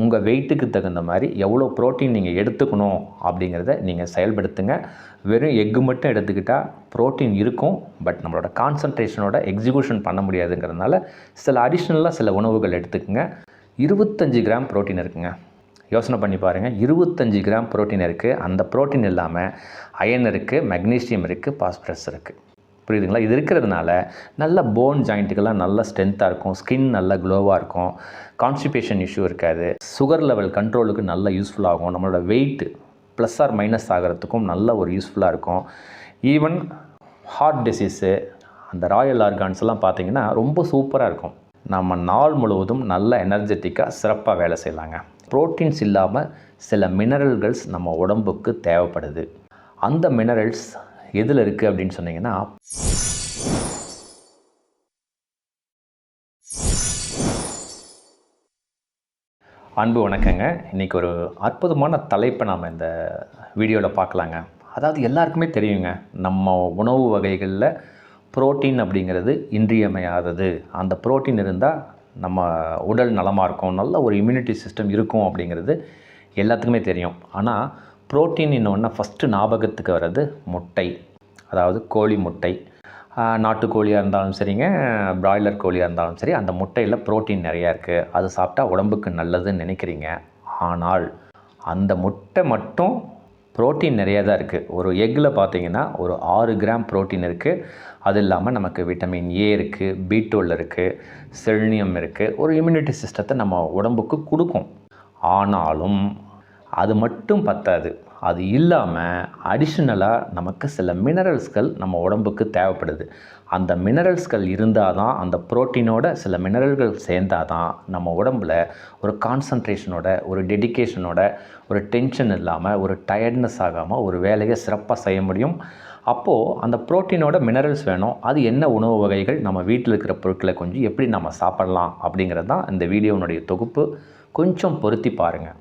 உங்கள் வெயிட்டுக்கு தகுந்த மாதிரி எவ்வளோ ப்ரோட்டீன் நீங்கள் எடுத்துக்கணும் அப்படிங்கிறத நீங்கள் செயல்படுத்துங்க. வெறும் எக்கு மட்டும் எடுத்துக்கிட்டால் ப்ரோட்டீன் இருக்கும் பட் நம்மளோட கான்சன்ட்ரேஷனோட எக்ஸிக்யூஷன் பண்ண முடியாதுங்கிறதுனால சில அடிஷ்னலாக சில உணவுகள் எடுத்துக்கங்க. இருபத்தஞ்சி கிராம் ப்ரோட்டீன் இருக்குங்க. யோசனை பண்ணி பாருங்கள் இருபத்தஞ்சி கிராம் ப்ரோட்டீன் இருக்குது அந்த ப்ரோட்டீன் இல்லாமல் அயன் இருக்குது மெக்னீஷியம் இருக்குது பாஸ்பரஸ் இருக்குது புரியுதுங்களா? இது இருக்கிறதுனால நல்ல போன் ஜாயிண்ட்டுக்கெல்லாம் நல்ல ஸ்ட்ரென்த்தாக இருக்கும். ஸ்கின் நல்ல க்ளோவாக இருக்கும். கான்ஸ்டிபேஷன் இஷ்யூ இருக்காது. சுகர் லெவல் கண்ட்ரோலுக்கு நல்ல யூஸ்ஃபுல்லாகும் நம்மளோட வெயிட் ப்ளஸ் ஆர் மைனஸ் ஆகிறதுக்கும் நல்ல ஒரு யூஸ்ஃபுல்லாக இருக்கும். ஈவன் ஹார்ட் டிசீஸு அந்த ராயல் ஆர்கான்ஸ் எல்லாம் பார்த்தீங்கன்னா ரொம்ப சூப்பராக இருக்கும். நம்ம நாள் முழுவதும் நல்ல எனர்ஜெட்டிக்காக சிறப்பாக வேலை செய்யலாங்க. ப்ரோட்டீன்ஸ் இல்லாமல் சில மினரல்கள்ஸ் நம்ம உடம்புக்கு தேவைப்படுது. அந்த மினரல்ஸ் எதில் இருக்குது அப்படின்னு சொன்னீங்கன்னா அன்பு வணக்கங்க. இன்றைக்கி ஒரு அற்புதமான தலைப்பை நாம் இந்த வீடியோவில் பார்க்கலாங்க. அதாவது எல்லாருக்குமே தெரியுங்க நம்ம உணவு வகைகளில் புரோட்டீன் அப்படிங்கிறது இன்றியமையாதது. அந்த புரோட்டீன் இருந்தால் நம்ம உடல் நலமாக இருக்கும் நல்ல ஒரு இம்யூனிட்டி சிஸ்டம் இருக்கும் அப்படிங்கிறது எல்லாத்துக்குமே தெரியும். ஆனால் புரோட்டீன் இன்னொன்று ஃபஸ்ட்டு ஞாபகத்துக்கு வர்றது முட்டை அதாவது கோழி முட்டை. நாட்டுக்கோழியாக இருந்தாலும் சரிங்க பிராய்லர் கோழியாக இருந்தாலும் சரி அந்த முட்டையில் ப்ரோட்டீன் நிறையா இருக்குது அது சாப்பிட்டா உடம்புக்கு நல்லதுன்னு நினைக்கிறீங்க. ஆனால் அந்த முட்டை மட்டும் ப்ரோட்டீன் நிறையா தான் இருக்குது ஒரு எக்கில் பார்த்தீங்கன்னா ஒரு ஆறு கிராம் புரோட்டீன் இருக்குது அது இல்லாமல் நமக்கு விட்டமின் ஏ இருக்குது பீட்டோல் இருக்குது செல்னியம் இருக்குது ஒரு இம்யூனிட்டி சிஸ்டத்தை நம்ம உடம்புக்கு கொடுக்கும். ஆனாலும் அது மட்டும் பத்தாது. அது இல்லாமல் அடிஷ்னலாக நமக்கு சில மினரல்ஸ்கள் நம்ம உடம்புக்கு தேவைப்படுது. அந்த மினரல்ஸ்கள் இருந்தால் தான் அந்த புரோட்டீனோட சில மினரல்கள் சேர்ந்தால் தான் நம்ம உடம்புல ஒரு கான்சன்ட்ரேஷனோட ஒரு டெடிகேஷனோட ஒரு டென்ஷன் இல்லாமல் ஒரு டயர்ட்னஸ் ஆகாமல் ஒரு வேலையை சிறப்பாக செய்ய முடியும். அப்போது அந்த புரோட்டீனோட மினரல்ஸ் வேணும். அது என்ன உணவு வகைகள்? நம்ம வீட்டில் இருக்கிற பொருட்களை கொஞ்சம் எப்படி நம்ம சாப்பிடலாம் அப்படிங்கிறது தான் இந்த வீடியோனுடைய தொகுப்பு. கொஞ்சம் பொருத்தி பாருங்கள்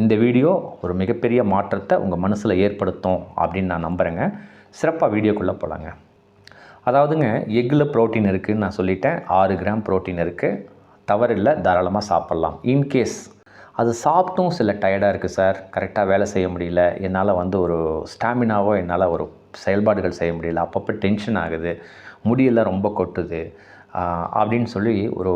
இந்த வீடியோ ஒரு மிகப்பெரிய மாற்றத்தை உங்கள் மனசில் ஏற்படுத்தும் அப்படின்னு நான் நம்புகிறேங்க சிறப்பாக வீடியோக்குள்ளே போகலாங்க அதாவதுங்க எக்கில் புரோட்டீன் இருக்குதுன்னு நான் சொல்லிட்டேன். ஆறு கிராம் புரோட்டீன் இருக்குது தவறில்லை தாராளமாக சாப்பிட்லாம். இன்கேஸ் அது சாப்பிட்டும் சில டயர்டாக இருக்குது சார். கரெக்டாக வேலை செய்ய முடியல. என்னால் வந்து ஒரு ஸ்டாமினாவோ என்னால் ஒரு செயல்பாடுகள் செய்ய முடியல. அப்பப்போ டென்ஷன் ஆகுது. முடியெல்லாம் ரொம்ப கொட்டுது. அப்படின்னு சொல்லி ஒரு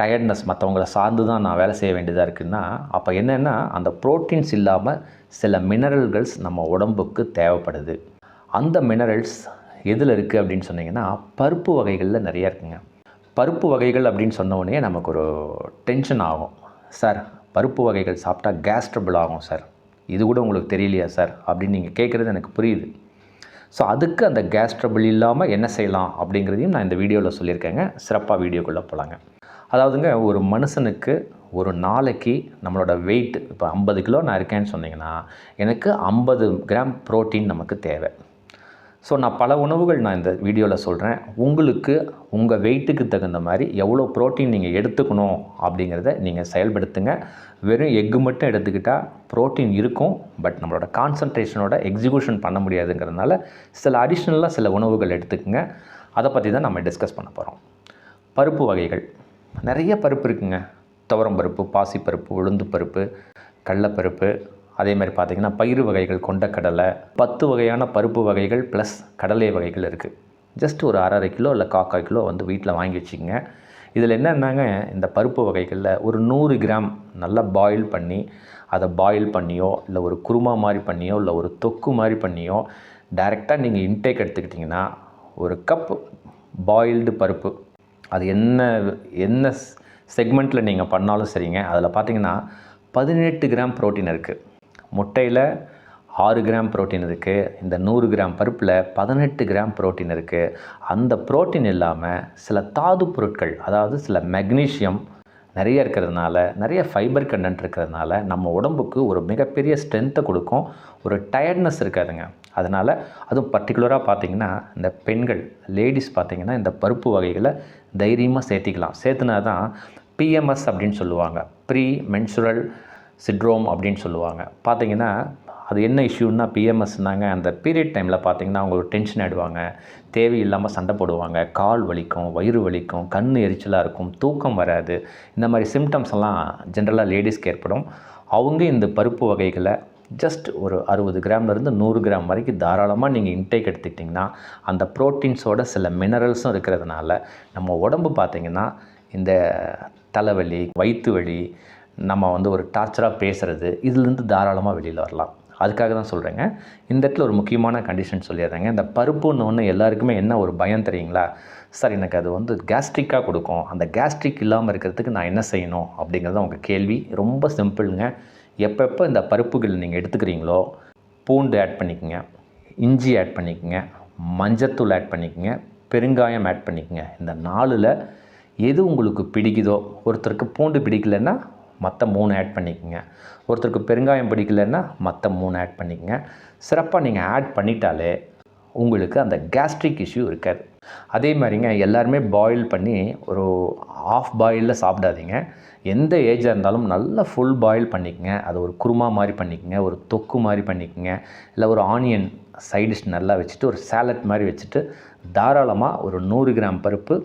டயர்ட்னஸ் மற்றவங்கள சார்ந்து தான் நான் வேலை செய்ய வேண்டியதாக இருக்குன்னா அப்போ என்னென்னா அந்த ப்ரோட்டீன்ஸ் இல்லாமல் சில மினரல்கள்ஸ் நம்ம உடம்புக்கு தேவைப்படுது. அந்த மினரல்ஸ் எதில் இருக்குது அப்படின்னு சொன்னிங்கன்னா பருப்பு வகைகளில் நிறையா இருக்குங்க. பருப்பு வகைகள் அப்படின்னு சொன்ன உடனே நமக்கு ஒரு டென்ஷன் ஆகும். சார் பருப்பு வகைகள் சாப்பிட்டா கேஸ் ட்ரபிள் ஆகும் சார். இது கூட உங்களுக்கு தெரியலையா சார்? அப்படின்னு நீங்கள் கேட்குறது எனக்கு புரியுது. ஸோ அதுக்கு அந்த கேஸ் ட்ரபிள் இல்லாமல் என்ன செய்யலாம் அப்படிங்கிறதையும் நான் இந்த வீடியோவில் சொல்லியிருக்கேங்க. சிறப்பாக வீடியோக்குள்ளே போகலாங்க அதாவதுங்க ஒரு மனுஷனுக்கு ஒரு நாளைக்கு நம்மளோட வெயிட் இப்போ ஐம்பது கிலோ நான் இருக்கேன்னு சொன்னிங்கன்னா எனக்கு ஐம்பது கிராம் புரோட்டீன் நமக்கு தேவை. ஸோ நான் பல உணவுகள் நான் இந்த வீடியோவில் சொல்கிறேன் உங்களுக்கு உங்கள் வெயிட்டுக்கு தகுந்த மாதிரி எவ்வளோ புரோட்டீன் நீங்கள் எடுத்துக்கணும் அப்படிங்கிறத நீங்கள் செயல்படுத்துங்க. வெறும் எக்கு மட்டும் எடுத்துக்கிட்டால் புரோட்டீன் இருக்கும். பட் நம்மளோட கான்சன்ட்ரேஷனோட எக்ஸிக்யூஷன் பண்ண முடியாதுங்கிறதுனால சில அடிஷ்னலாக சில உணவுகள் எடுத்துக்கோங்க. அதை பற்றி தான் நம்ம டிஸ்கஸ் பண்ண போகிறோம் பருப்பு வகைகள். நிறைய பருப்பு இருக்குங்க. துவரம் பருப்பு பாசிப்பருப்பு உளுந்து பருப்பு கடலப்பருப்பு அதே மாதிரி பார்த்திங்கன்னா பயிறு வகைகள் கொண்ட கடலை பத்து வகையான பருப்பு வகைகள் ப்ளஸ் கடலை வகைகள் இருக்குது ஜஸ்ட் ஒரு அரை கிலோ இல்லை காக்காய் கிலோ வந்து வீட்டில் வாங்கி வச்சுக்கோங்க. இதில் என்னென்னாங்க? இந்த பருப்பு வகைகளில் ஒரு நூறு கிராம் நல்லா பாயில் பண்ணி அதை பாயில் பண்ணியோ இல்லை ஒரு குருமா மாதிரி பண்ணியோ இல்லை ஒரு தொக்கு மாதிரி பண்ணியோ டைரெக்டாக நீங்கள் இன்டேக் எடுத்துக்கிட்டிங்கன்னா ஒரு கப் பாயில்டு பருப்பு. அது என்ன என்ன செக்மெண்ட்டில் நீங்கள் பண்ணாலும் சரிங்க. அதில் பார்த்தீங்கன்னா பதினெட்டு கிராம் புரோட்டீன் இருக்குது முட்டையில் ஆறு கிராம் புரோட்டீன் இருக்குது இந்த நூறு கிராம் பருப்பில் பதினெட்டு கிராம் புரோட்டீன் இருக்குது அந்த புரோட்டீன் இல்லாமல் சில தாது பொருட்கள் அதாவது சில மெக்னீஷியம் நிறைய இருக்கிறதுனால நிறைய ஃபைபர் கண்டென்ட் இருக்கிறதுனால நம்ம உடம்புக்கு ஒரு மிகப்பெரிய ஸ்ட்ரென்த்தை கொடுக்கும். ஒரு டயர்ட்னஸ் இருக்காதுங்க. அதனால் அதுவும் பர்டிகுலராக பார்த்திங்கன்னா இந்த பெண்கள் லேடிஸ் பார்த்திங்கன்னா இந்த பருப்பு வகைகளை தைரியமாக சேர்த்திக்கலாம். சேர்த்துனா தான் பிஎம்எஸ் அப்படின்னு சொல்லுவாங்க. ப்ரீ மென்சுரல் சிட்ரோம் அப்படின்னு சொல்லுவாங்க. பார்த்தீங்கன்னா அது என்ன இஷ்யூன்னா பிஎம்எஸ்னாங்க அந்த பீரியட் டைமில் பார்த்தீங்கன்னா அவங்களுக்கு டென்ஷன் ஆகிடுவாங்க தேவையில்லாமல் சண்டை போடுவாங்க. கால் வலிக்கும் வயிறு வலிக்கும் கண் எரிச்சலாக இருக்கும் தூக்கம் வராது. இந்த மாதிரி சிம்டம்ஸ் எல்லாம் ஜென்ரலாக லேடிஸ்க்கு ஏற்படும். அவங்க இந்த பருப்பு வகைகளை ஜஸ்ட் ஒரு அறுபது கிராம்லேருந்து நூறு கிராம் வரைக்கும் தாராளமாக நீங்கள் இன்டேக் எடுத்துக்கிட்டிங்கன்னா அந்த ப்ரோட்டீன்ஸோட சில மினரல்ஸும் இருக்கிறதுனால நம்ம உடம்பு பார்த்திங்கன்னா இந்த தலைவலி வயிற்று வலி நம்ம வந்து ஒரு டார்ச்சராக பேசுகிறது இதுலேருந்து தாராளமாக வெளியில் வரலாம். அதுக்காக தான் சொல்கிறேங்க இந்த இடத்துல ஒரு முக்கியமான கண்டிஷன் சொல்லிடுறேங்க. இந்த பருப்புன்னு ஒன்று எல்லாருக்குமே என்ன ஒரு பயம் தெரியுங்களா? சார் எனக்கு அது வந்து கேஸ்ட்ரிக்காக கொடுக்கும். அந்த கேஸ்ட்ரிக் இல்லாமல் இருக்கிறதுக்கு நான் என்ன செய்யணும்? அப்படிங்கிறது உங்கள் கேள்வி. ரொம்ப சிம்பிளுங்க. எப்பப்போ இந்த பருப்புகள் நீங்கள் எடுத்துக்கிறீங்களோ பூண்டு ஆட் பண்ணிக்கோங்க. இஞ்சி ஆட் பண்ணிக்கோங்க. மஞ்சத்தூள் ஆட் பண்ணிக்கோங்க. பெருங்காயம் ஆட் பண்ணிக்கோங்க. இந்த நாலில் எது உங்களுக்கு பிடிக்குதோ ஒருத்தருக்கு பூண்டு பிடிக்கலன்னா மற்ற மூணு ஆட் பண்ணிக்கோங்க. ஒருத்தருக்கு பெருங்காயம் பிடிக்கலன்னா மற்ற மூணு ஆட் பண்ணிக்கோங்க. சிறப்பாக நீங்கள் ஆட் பண்ணிட்டாலே உங்களுக்கு அந்த கேஸ்ட்ரிக் இஷ்யூ இருக்காது. அதே மாதிரிங்க எல்லாருமே பாயில் பண்ணி ஒரு ஆஃப் பாயிலில் சாப்பிடாதீங்க. எந்த ஏஜாக இருந்தாலும் நல்லா ஃபுல் பாயில் பண்ணிக்கங்க. அது ஒரு குருமா மாதிரி பண்ணிக்கங்க ஒரு தொக்கு மாதிரி பண்ணிக்கங்க இல்லை ஒரு ஆனியன் சைடிஷ் நல்லா வச்சுட்டு ஒரு சேலட் மாதிரி வச்சுட்டு தாராளமாக ஒரு நூறு கிராம் பருப்பு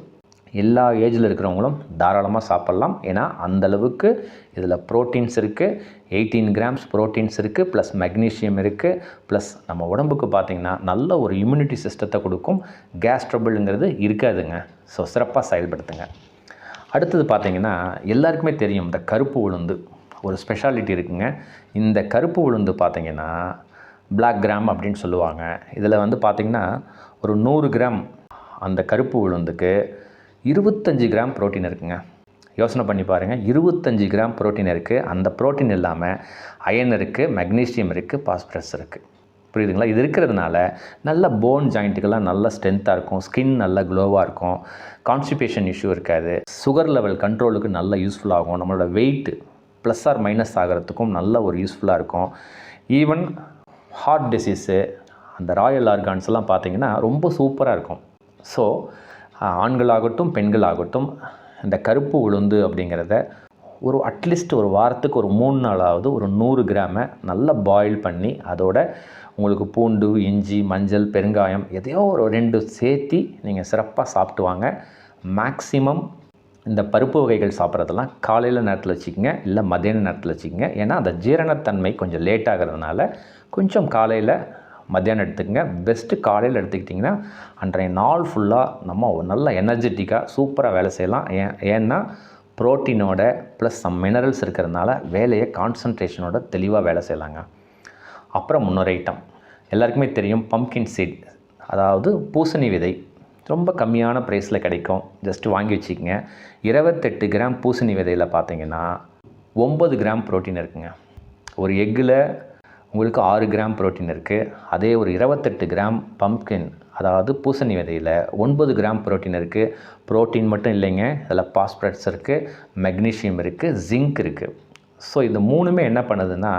எல்லா ஏஜில் இருக்கிறவங்களும் தாராளமாக சாப்பிட்லாம். ஏன்னா அந்தளவுக்கு இதில் ப்ரோட்டீன்ஸ் இருக்குது எயிட்டீன் கிராம்ஸ் ப்ரோட்டீன்ஸ் இருக்குது ப்ளஸ் மெக்னீஷியம் இருக்குது ப்ளஸ் நம்ம உடம்புக்கு பார்த்திங்கன்னா நல்ல ஒரு இம்யூனிட்டி சிஸ்டத்தை கொடுக்கும். கேஸ் ட்ரபிள்ங்கிறது இருக்காதுங்க. ஸோ சிறப்பாக செயல்படுத்துங்க. அடுத்தது பார்த்திங்கன்னா எல்லாருக்குமே தெரியும் இந்த கருப்பு உளுந்து. ஒரு ஸ்பெஷாலிட்டி இருக்குங்க. இந்த கருப்பு உளுந்து பார்த்திங்கன்னா பிளாக் கிராம் அப்படின்னு சொல்லுவாங்க. இதில் வந்து பார்த்திங்கன்னா ஒரு நூறு கிராம் அந்த கருப்பு உளுந்துக்கு இருபத்தஞ்சி கிராம் புரோட்டீன் இருக்குங்க. யோசனை பண்ணி பாருங்கள் இருபத்தஞ்சி கிராம் புரோட்டீன் இருக்குது அந்த புரோட்டீன் இல்லாமல் அயன் இருக்குது மெக்னீசியம் இருக்குது பாஸ்பரஸ் இருக்குது புரியுதுங்களா? இது இருக்கிறதுனால நல்ல போன் ஜாயிண்ட்டுக்கெல்லாம் நல்ல ஸ்ட்ரென்த்தாக இருக்கும். ஸ்கின் நல்ல க்ளோவாக இருக்கும். கான்ஸ்டிபேஷன் இஷ்யூ இருக்காது. சுகர் லெவல் கண்ட்ரோலுக்கு நல்ல யூஸ்ஃபுல்லாகும் நம்மளோட வெயிட் ப்ளஸ் ஆர் மைனஸ் ஆகிறதுக்கும் நல்ல ஒரு யூஸ்ஃபுல்லாக இருக்கும். ஈவன் ஹார்ட் டிசீஸு அந்த ராயல் ஆர்கான்ஸ் எல்லாம் பார்த்தீங்கன்னா ரொம்ப சூப்பராக இருக்கும். ஸோ ஆண்களாகட்டும் பெண்களாகட்டும் இந்த கருப்பு உளுந்து அப்படிங்கிறத ஒரு அட்லீஸ்ட் ஒரு வாரத்துக்கு ஒரு மூணு நாளாவது ஒரு நூறு கிராமை நல்லா பாயில் பண்ணி அதோட உங்களுக்கு பூண்டு இஞ்சி மஞ்சள் பெருங்காயம் எதையோ ஒரு ரெண்டு சேர்த்தி நீங்கள் சிறப்பாக சாப்பிட்டு வாங்க. மேக்ஸிமம் இந்த பருப்பு வகைகள் சாப்பிட்றதெல்லாம் காலையில் நேரத்தில் வச்சுக்கோங்க இல்லை மதியான நேரத்தில் வச்சுக்கோங்க. ஏன்னா அந்த ஜீரணத்தன்மை கொஞ்சம் லேட் ஆகிறதுனால கொஞ்சம் காலையில் மத்தியானம் எடுத்துக்கங்க. பெஸ்ட்டு காலையில் எடுத்துக்கிட்டிங்கன்னா அன்றைய நாள் ஃபுல்லாக நம்ம நல்ல எனர்ஜெட்டிக்காக சூப்பராக வேலை செய்யலாம். ஏன் ஏன்னா ப்ரோட்டீனோட ப்ளஸ் சம் மினரல்ஸ் இருக்கிறதுனால வேலையை கான்சன்ட்ரேஷனோட தெளிவாக வேலை செய்யலாங்க. அப்புறம் முன்னொரு ஐட்டம் எல்லாருக்குமே தெரியும் பம்கின் சீட் அதாவது பூசணி விதை. ரொம்ப கம்மியான ப்ரைஸில் கிடைக்கும். ஜஸ்ட் வாங்கி வச்சுக்கோங்க. இருபத்தெட்டு கிராம் பூசணி விதையில் பார்த்தீங்கன்னா ஒம்பது கிராம் புரோட்டீன் இருக்குங்க. ஒரு எக்கில் உங்களுக்கு ஆறு கிராம் புரோட்டீன் இருக்குது அதே ஒரு இருபத்தெட்டு கிராம் பம்ப்கின் அதாவது பூசணி விதையில் ஒன்பது கிராம் புரோட்டீன் இருக்குது புரோட்டீன் மட்டும் இல்லைங்க அதில் பாஸ்பரட்ஸ் இருக்குது மெக்னீஷியம் இருக்குது ஜிங்க் இருக்குது ஸோ இந்த மூணுமே என்ன பண்ணுதுன்னா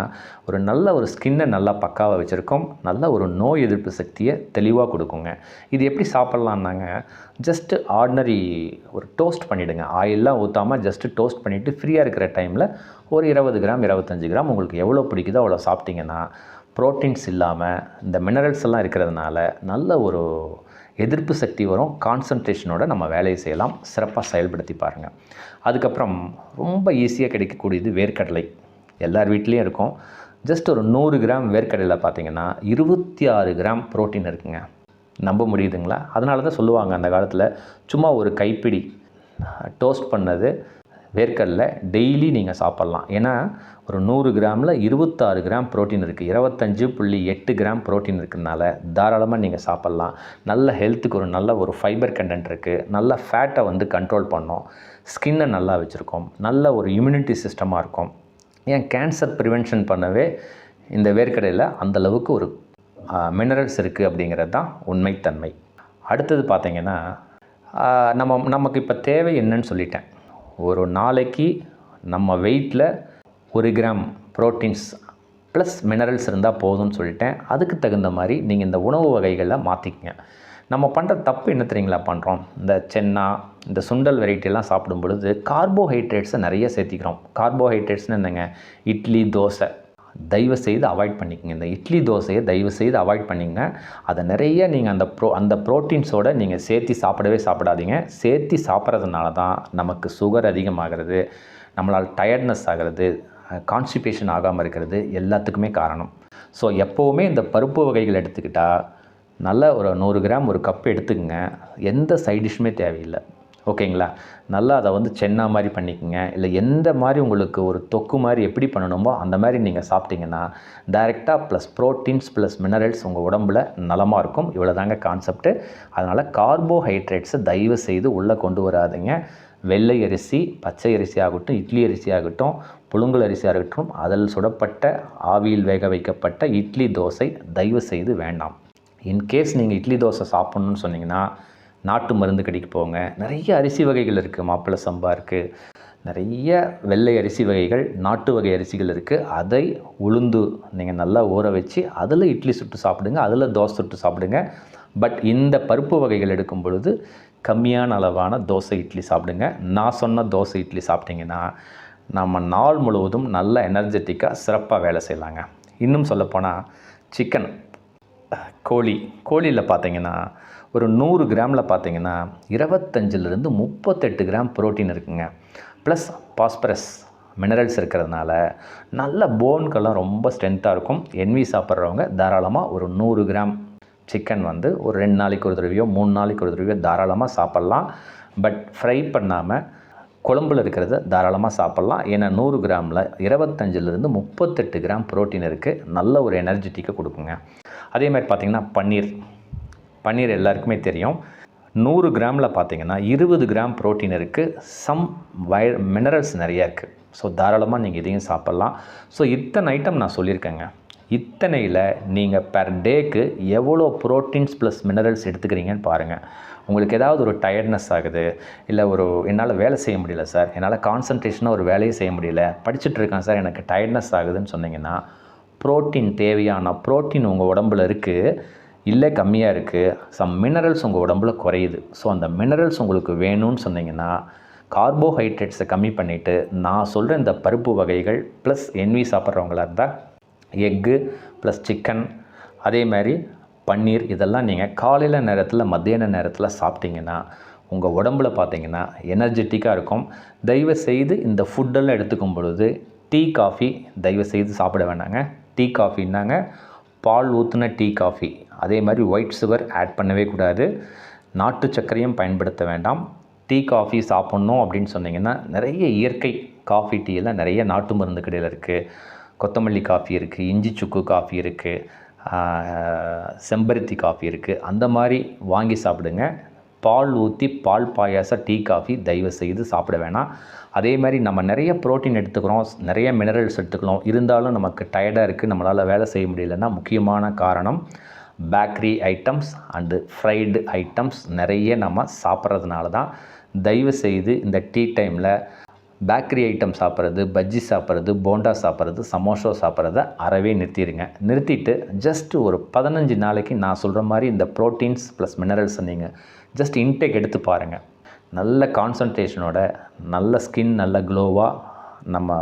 ஒரு நல்ல ஒரு ஸ்கின்னை நல்லா பக்காவாக வச்சுருக்கோம். நல்ல ஒரு நோய் எதிர்ப்பு சக்தியை தெளிவாக கொடுக்குங்க. இது எப்படி சாப்பிட்லான்னாங்க ஜஸ்ட்டு ஆர்டினரி ஒரு டோஸ்ட் பண்ணிவிடுங்க ஆயிலெலாம் ஊற்றாமல் ஜஸ்ட்டு டோஸ்ட் பண்ணிவிட்டு ஃப்ரீயாக இருக்கிற டைமில் ஒரு இருபது கிராம் இருபத்தஞ்சி கிராம் உங்களுக்கு எவ்வளோ பிடிக்குதோ அவ்வளோ சாப்பிட்டீங்கன்னா ப்ரோட்டீன்ஸ் இல்லாமல் இந்த மினரல்ஸ் எல்லாம் இருக்கிறதுனால நல்ல ஒரு எதிர்ப்பு சக்தி வரும் கான்சன்ட்ரேஷனோட நம்ம வேலையை செய்யலாம். சிறப்பாக செயல்படுத்தி பாருங்கள் அதுக்கப்புறம் ரொம்ப ஈஸியாக கிடைக்கக்கூடியது வேர்க்கடலை. எல்லார் வீட்லேயும் இருக்கும். ஜஸ்ட் ஒரு நூறு கிராம் வேர்க்கடலை பார்த்தீங்கன்னா இருபத்தி ஆறு கிராம் புரோட்டீன் இருக்குங்க. நம்ப முடியுதுங்களா? அதனால தான் சொல்லுவாங்க அந்த காலத்தில் சும்மா ஒரு கைப்பிடி டோஸ்ட் பண்ணது வேர்க்கடலை டெய்லி நீங்கள் சாப்பிட்லாம். ஏன்னா ஒரு நூறு கிராமில் இருபத்தாறு கிராம் புரோட்டீன் இருக்குது இருபத்தஞ்சு புள்ளி எட்டு கிராம் ப்ரோட்டீன் இருக்கிறதுனால தாராளமாக நீங்கள் சாப்பிட்லாம். நல்ல ஹெல்த்துக்கு ஒரு நல்ல ஒரு ஃபைபர் கண்டென்ட் இருக்குது நல்ல ஃபேட்டை வந்து கண்ட்ரோல் பண்ணோம். ஸ்கின்னை நல்லா வச்சுருக்கோம். நல்ல ஒரு இம்யூனிட்டி சிஸ்டமாக இருக்கும். ஏன் கேன்சர் ப்ரிவென்ஷன் பண்ணவே இந்த வேர்க்கடையில் அந்தளவுக்கு ஒரு மினரல்ஸ் இருக்குது அப்படிங்கிறது தான் உண்மைத்தன்மை. அடுத்தது பார்த்திங்கன்னா நம்ம நமக்கு இப்போ தேவை என்னன்னு சொல்லிட்டேன். ஒரு நாளைக்கு நம்ம வெயிட்டில் ஒரு கிராம் ப்ரோட்டீன்ஸ் ப்ளஸ் மினரல்ஸ் இருந்தால் போதும்னு சொல்லிட்டேன். அதுக்கு தகுந்த மாதிரி நீங்கள் இந்த உணவு வகைகளை மாற்றிக்கங்க நம்ம பண்ணுற தப்பு என்ன தெரியுங்களா பண்ணுறோம் இந்த சென்னா இந்த சுண்டல் வெரைட்டிலாம் சாப்பிடும் பொழுது கார்போஹைட்ரேட்ஸை நிறைய சேர்த்திக்கிறோம். கார்போஹைட்ரேட்ஸ்னு என்னங்க? இட்லி தோசை. தயவு செய்து அவாய்ட் பண்ணிக்கங்க. இந்த இட்லி தோசையை தயவு செய்து அவாய்ட் பண்ணிங்க அதை நிறைய நீங்கள் அந்த ப்ரோ அந்த ப்ரோட்டீன்ஸோடு நீங்கள் சேர்த்து சாப்பிடவே சாப்பிடாதீங்க. சேர்த்து சாப்பிட்றதுனால தான் நமக்கு சுகர் அதிகமாகிறது நம்மளால் டயர்ட்னஸ் ஆகிறது கான்ஸ்டிபேஷன் ஆகாமல் இருக்கிறது எல்லாத்துக்குமே காரணம். ஸோ எப்போவுமே இந்த பருப்பு வகைகள் எடுத்துக்கிட்டால் நல்ல ஒரு நூறு கிராம் ஒரு கப் எடுத்துக்கங்க. எந்த சைட் டிஷ்ஷுமே தேவையில்லை. ஓகேங்களா? நல்லா அதை வந்து சென்னா மாதிரி பண்ணிக்கோங்க. இல்லை எந்த மாதிரி உங்களுக்கு ஒரு தொக்கு மாதிரி எப்படி பண்ணணுமோ அந்த மாதிரி நீங்கள் சாப்பிட்டீங்கன்னா டைரெக்டாக ப்ளஸ் ப்ரோட்டீன்ஸ் ப்ளஸ் மினரல்ஸ் உங்கள் உடம்புல நலமாக இருக்கும். இவ்வளோ தாங்க கான்செப்ட்டு அதனால் கார்போஹைட்ரேட்ஸை தயவு செய்து உள்ளே கொண்டு வராதீங்க. வெள்ளை அரிசி பச்சை அரிசி ஆகட்டும் இட்லி அரிசி ஆகட்டும் புழுங்கல் அரிசியாக இருக்கட்டும் அதில் சுடப்பட்ட ஆவியில் வேக வைக்கப்பட்ட இட்லி தோசை தயவு செய்து வேண்டாம். இன்கேஸ் நீங்கள் இட்லி தோசை சாப்பிட்ணுன்னு சொன்னீங்கன்னா நாட்டு மருந்து கடைக்கு போங்க. நிறைய அரிசி வகைகள் இருக்குது மாப்பிள்ளை சம்பா இருக்குது நிறைய வெள்ளை அரிசி வகைகள் நாட்டு வகை அரிசிகள் இருக்குது அதை உளுந்து நீங்கள் நல்லா ஊற வச்சு அதில் இட்லி சுட்டு சாப்பிடுங்க அதில் தோசை சுட்டு சாப்பிடுங்க. பட் இந்த பருப்பு வகைகள் எடுக்கும் பொழுது கம்மியான அளவான தோசை இட்லி சாப்பிடுங்க. நான் சொன்ன தோசை இட்லி சாப்பிட்டிங்கன்னா நம்ம நாள் முழுவதும் நல்ல எனர்ஜெட்டிக்காக சிறப்பாக வேலை செய்யலாங்க. இன்னும் சொல்லப்போனால் சிக்கன் கோழி. கோழியில் பார்த்தீங்கன்னா ஒரு நூறு கிராமில் பார்த்தீங்கன்னா இருபத்தஞ்சிலிருந்து முப்பத்தெட்டு கிராம் ப்ரோட்டீன் இருக்குங்க. ப்ளஸ் பாஸ்பரஸ் மினரல்ஸ் இருக்கிறதுனால நல்ல போன்கெல்லாம் ரொம்ப ஸ்ட்ரென்த்தாக இருக்கும். என்வி சாப்பிட்றவங்க தாராளமாக ஒரு நூறு கிராம் சிக்கன் வந்து ஒரு ரெண்டு நாளைக்கு ஒரு தடவையோ மூணு நாளைக்கு ஒரு தடவையோ தாராளமாக சாப்பிட்லாம். பட் ஃப்ரை பண்ணாமல் குழம்புல இருக்கிறத தாராளமாக சாப்பிட்லாம். ஏன்னா நூறு கிராமில் இருபத்தஞ்சிலிருந்து முப்பத்தெட்டு கிராம் புரோட்டீன் இருக்குது நல்ல ஒரு எனர்ஜெட்டிக்கை கொடுக்குங்க. அதே மாதிரி பார்த்திங்கன்னா பன்னீர். பன்னீர் எல்லாருக்குமே தெரியும். நூறு கிராமில் பார்த்தீங்கன்னா இருபது கிராம் புரோட்டீன் இருக்குது சம் வை மினரல்ஸ் நிறையா இருக்குது ஸோ தாராளமாக நீங்கள் இதையும் சாப்பிட்லாம். ஸோ இத்தனை ஐட்டம் நான் சொல்லியிருக்கேங்க. இத்தனையில் நீங்கள் பெர் டேக்கு எவ்வளோ ப்ரோட்டீன்ஸ் ப்ளஸ் மினரல்ஸ் எடுத்துக்கிறீங்கன்னு பாருங்கள் உங்களுக்கு ஏதாவது ஒரு டயர்ட்னஸ் ஆகுது இல்லை ஒரு என்னால் வேலை செய்ய முடியல சார் என்னால் கான்சன்ட்ரேஷனாக ஒரு வேலையை செய்ய முடியல படிச்சுட்டு இருக்கேன் சார் எனக்கு டயர்ட்னஸ் ஆகுதுன்னு சொன்னீங்கன்னா ப்ரோட்டீன் தேவையான ப்ரோட்டீன் உங்கள் உடம்புல இருக்குது இல்லை கம்மியாக இருக்குது சம் மினரல்ஸ் உங்கள் உடம்புல குறையுது. ஸோ அந்த மினரல்ஸ் உங்களுக்கு வேணும்னு சொன்னீங்கன்னா கார்போஹைட்ரேட்ஸை கம்மி பண்ணிவிட்டு நான் சொல்கிற இந்த பருப்பு வகைகள் ப்ளஸ் என்வி சாப்பிட்றவங்களா இருந்தால் எக்கு ப்ளஸ் சிக்கன் அதே மாதிரி பன்னீர் இதெல்லாம் நீங்கள் காலையில் நேரத்தில் மத்தியான நேரத்தில் சாப்பிட்டீங்கன்னா உங்கள் உடம்புல பார்த்தீங்கன்னா எனர்ஜெட்டிக்காக இருக்கும். தயவு செய்து இந்த ஃபுட்டெல்லாம் எடுத்துக்கும் பொழுது டீ காஃபி தயவு செய்து சாப்பிட வேண்டாங்க டீ காஃபின்னாங்க பால் ஊற்றின டீ காஃபி. அதே மாதிரி ஒயிட் சுகர் ஆட் பண்ணவே கூடாது. நாட்டு சர்க்கரையும் பயன்படுத்த வேண்டாம். டீ காஃபி சாப்பிட்ணும் அப்படின்னு சொன்னீங்கன்னா நிறைய இயற்கை காஃபி டீ எல்லாம் நிறைய நாட்டு மருந்து கடையில் இருக்குது கொத்தமல்லி காஃபி இருக்குது இஞ்சி சுக்கு காஃபி இருக்குது செம்பருத்தி காஃபி இருக்குது அந்த மாதிரி வாங்கி சாப்பிடுங்க. பால் ஊற்றி பால் பாயாசம் டீ காஃபி தயவு செய்து சாப்பிட வேணாம். அதே மாதிரி நம்ம நிறைய ப்ரோட்டீன் எடுத்துக்கிறோம் நிறைய மினரல்ஸ் எடுத்துக்கிறோம். இருந்தாலும் நமக்கு டயர்டாக இருக்குது நம்மளால் வேலை செய்ய முடியலன்னா முக்கியமான காரணம் bakery items and fried items நிறைய நம்ம சாப்பிட்றதுனால தான். தயவு செய்து இந்த டீ டைமில் பேக்கரி ஐட்டம் சாப்பிட்றது பஜ்ஜி சாப்பிட்றது போண்டா சாப்பிட்றது சமோசா சாப்பிட்றத அறவே நிறுத்திடுங்க நிறுத்திட்டு ஜஸ்ட் ஒரு பதினஞ்சு நாளைக்கு நான் சொல்கிற மாதிரி இந்த ப்ரோட்டீன்ஸ் ப்ளஸ் மினரல்ஸ் நீங்கள் ஜஸ்ட் இன்டேக் எடுத்து பாருங்கள் நல்ல கான்சன்ட்ரேஷனோட நல்ல ஸ்கின் நல்ல க்ளோவாக நம்ம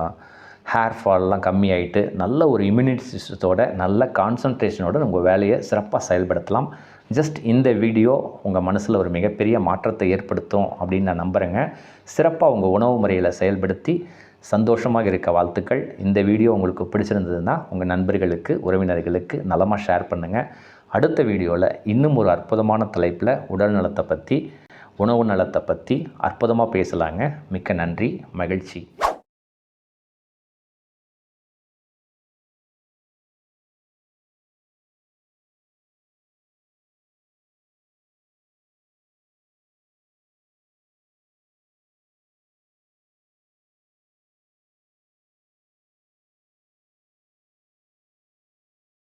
ஹேர் ஃபால்லாம் கம்மியாயிட்டு நல்ல ஒரு இம்யூனிட்டி சிஸ்டத்தோட நல்ல கான்சன்ட்ரேஷனோட உங்கள் வேலையை சிறப்பாக செயல்படுத்தலாம். ஜஸ்ட் இந்த வீடியோ உங்கள் மனசில் ஒரு மிகப்பெரிய மாற்றத்தை ஏற்படுத்தும் அப்படின்னு நான் நம்புகிறேங்க சிறப்பாக உங்கள் உணவு முறையில் செயல்படுத்தி சந்தோஷமாக இருக்க வாழ்த்துக்கள். இந்த வீடியோ உங்களுக்கு பிடிச்சிருந்ததுன்னா உங்கள் நண்பர்களுக்கு உறவினர்களுக்கு நலமாக ஷேர் பண்ணுங்கள் அடுத்த வீடியோவில் இன்னும் ஒரு அற்புதமான தலைப்பில் உடல் நலத்தை பற்றி உணவு நலத்தை பற்றி அற்புதமாக பேசலாங்க. மிக்க நன்றி மகிழ்ச்சி.